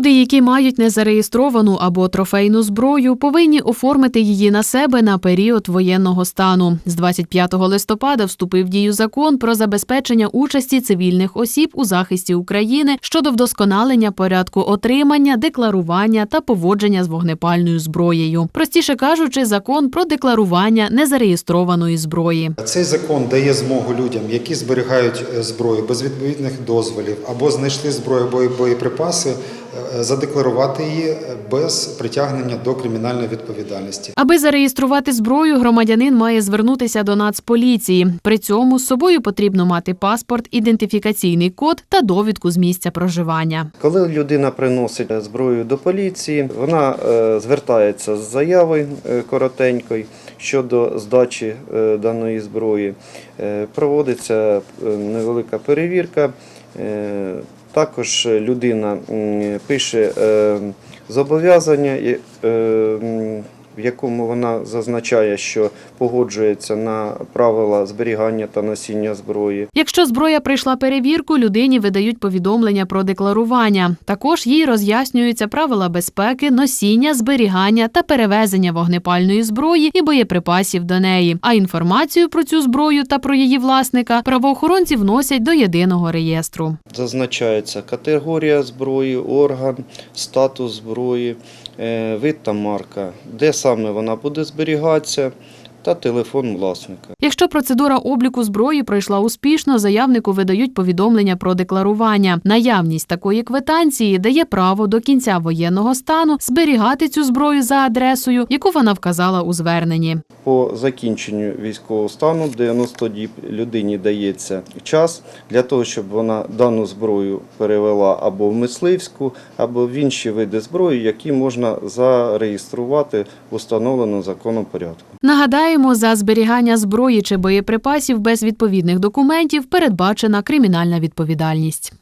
Люди, які мають незареєстровану або трофейну зброю, повинні оформити її на себе на період воєнного стану. З 25 листопада вступив в дію закон про забезпечення участі цивільних осіб у захисті України щодо вдосконалення порядку отримання, декларування та поводження з вогнепальною зброєю. Простіше кажучи, закон про декларування незареєстрованої зброї. Цей закон дає змогу людям, які зберігають е, зброю без відповідних дозволів або знайшли зброю боєприпаси, е, задекларувати її без притягнення до кримінальної відповідальності. Аби зареєструвати зброю, громадянин має звернутися до Нацполіції. При цьому з собою потрібно мати паспорт, ідентифікаційний код та довідку з місця проживання. Коли людина приносить зброю до поліції, вона е, звертається з заявою е, коротенькою щодо здачі е, даної зброї. Е, Проводиться е, невелика перевірка. Е, Також людина пише е, зобов'язання, е, в якому вона зазначає, що погоджується на правила зберігання та носіння зброї. Якщо зброя пройшла перевірку, людині видають повідомлення про декларування. Також їй роз'яснюються правила безпеки, носіння, зберігання та перевезення вогнепальної зброї і боєприпасів до неї. А інформацію про цю зброю та про її власника правоохоронці вносять до єдиного реєстру. Зазначається категорія зброї, орган, статус зброї, е, вид та марка, де саме вона буде зберігатися, та телефон власника. Якщо процедура обліку зброї пройшла успішно, заявнику видають повідомлення про декларування. Наявність такої квитанції дає право до кінця воєнного стану зберігати цю зброю за адресою, яку вона вказала у зверненні. По закінченню військового стану 90 діб людині дається час для того, щоб вона дану зброю перевела або в мисливську, або в інші види зброї, які можна зареєструвати в установленому законом порядку. Нагадаємо, за зберігання зброї чи боєприпасів без відповідних документів передбачена кримінальна відповідальність.